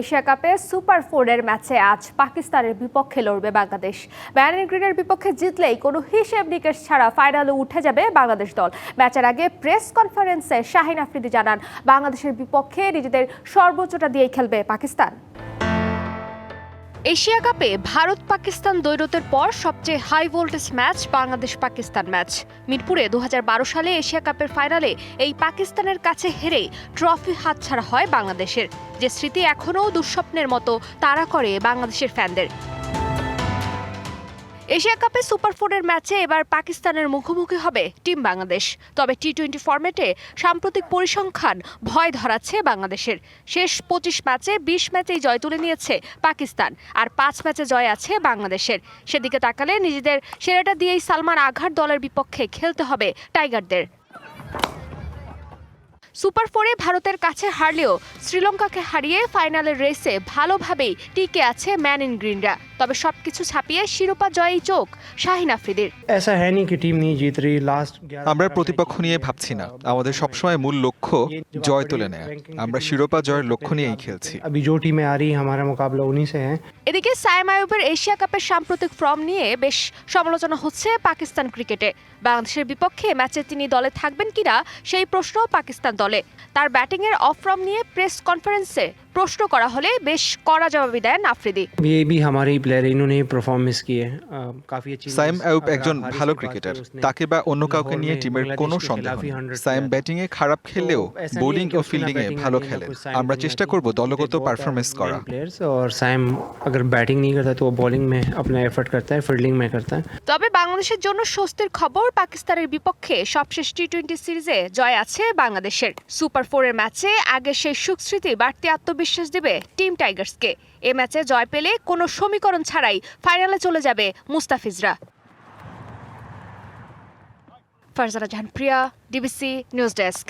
Asia কাপে super ফোরের ম্যাচে আজ পাকিস্তানের বিপক্ষে লড়বে বাংলাদেশ। ব্যান গ্রিনের বিপক্ষে জিতলেই কোনো হিসেব নিকেশ ছাড়া ফাইনালে উঠে যাবে বাংলাদেশ দল। ম্যাচের আগে প্রেস কনফারেন্সে শাহিন আফ্রিদি জানান, বাংলাদেশের বিপক্ষে নিজেদের সর্বোচ্চটা দিয়েই খেলবে পাকিস্তান। এশিয়া কাপে ভারত পাকিস্তান দ্বৈরথের পর সবচেয়ে high voltage match Bangladesh Pakistan match মিরপুরে দু হাজার বারো সালে এশিয়া কাপের ফাইনালে এই পাকিস্তানের কাছে হেরে ট্রফি হাতছাড়া হয় বাংলাদেশের। যে স্মৃতি এখনও দুঃস্বপ্নের মতো তাড়া করে বাংলাদেশের ফ্যানদের এশিয়া কাপে সুপার ফোরের ম্যাচে এবার পাকিস্তানের মুখোমুখি হবে টিম বাংলাদেশ। তবে টি টোয়েন্টি ফর্মেটে সাম্প্রতিক পরিসংখ্যান ভয় ধরাচ্ছে বাংলাদেশের। শেষ পঁচিশ ম্যাচে বিশ ম্যাচেই জয় তুলে নিয়েছে পাকিস্তান আর পাঁচ ম্যাচে জয় আছে বাংলাদেশের। সেদিকে তাকালে নিজেদের সেরাটা দিয়েই সালমান আঘার দলের বিপক্ষে খেলতে হবে টাইগারদের। সুপার ফোরে ভারতের কাছে হারলেও শ্রীলঙ্কাকে হারিয়ে ফাইনালের রেসে ভালোভাবেই টিকে আছে ম্যান ইন গ্রিনরা। তবে সবকিছু ছাপিয়ে শিরোপা জয়ই চোখ শাহিন আফ্রিদির। আমরা প্রতিপক্ষ নিয়ে ভাবছি না। আমাদের সবসময় মূল লক্ষ্য জয় তুলে নেয়। আমরা শিরোপা জয়ের লক্ষ্য নিয়েই খেলছি। এদিকে সায়েম এশিয়া কাপের সাম্প্রতিক ফর্ম নিয়ে বেশ সমালোচনা হচ্ছে পাকিস্তান ক্রিকেটে। বাংলাদেশের বিপক্ষে ম্যাচে তিনি দলে থাকবেন কিনা সেই প্রশ্ন পাকিস্তান দলে। তার ব্যাটিংয়ের অফ নিয়ে প্রেস কনফারেন্সে প্রশ্ন করা হলে বেশ কড়া জবাবি দেন আফ্রিদি ये भी हमारे ही प्लेयर इन्होंने परफॉर्मेंस की है अ, काफी अच्छी সাইম innings, আয়ুব अगर একজন आप हारिस ভালো की बात ক্রিকেটার करें, उसने তাকে বা অন্য কাউকে लाहौर নিয়ে में টিমের बांग्लादेश কোনো के সন্দেহ खिलाफ ही নেই 100 সাইম player। ব্যাটিং এ খারাপ খেললেও तो ऐसा नहीं বোলিং है कि ও उसकी ना ফিল্ডিং এ batting ভালো आती है, ना খেলেন कोई side আমরা bowling চেষ্টা आती है। করব দলগত बहुत পারফরমেন্স talented করা players और साइम अगर बैटिंग नहीं करता तो वो बॉलिंग में अपना एफर्ट करता है फील्डिंग में करता है তবে বাংলাদেশের জন্য স্বস্তির খবর পাকিস্তানের বিপক্ষে সবশেষ টি টোয়েন্টি সিরিজে জয় আছে বাংলাদেশের সুপার ফোরের ম্যাচে আগে সেই সুখস্মৃতি বাড়তি আত্মবিশ্বাস দেবে টিম টাইগার্সকে। এ ম্যাচে জয় পেলে কোনো সমীকরণ ছাড়াই ফাইনালে চলে যাবে মুস্তাফিজরা। Farzana Jahan Priya, DBC news desk.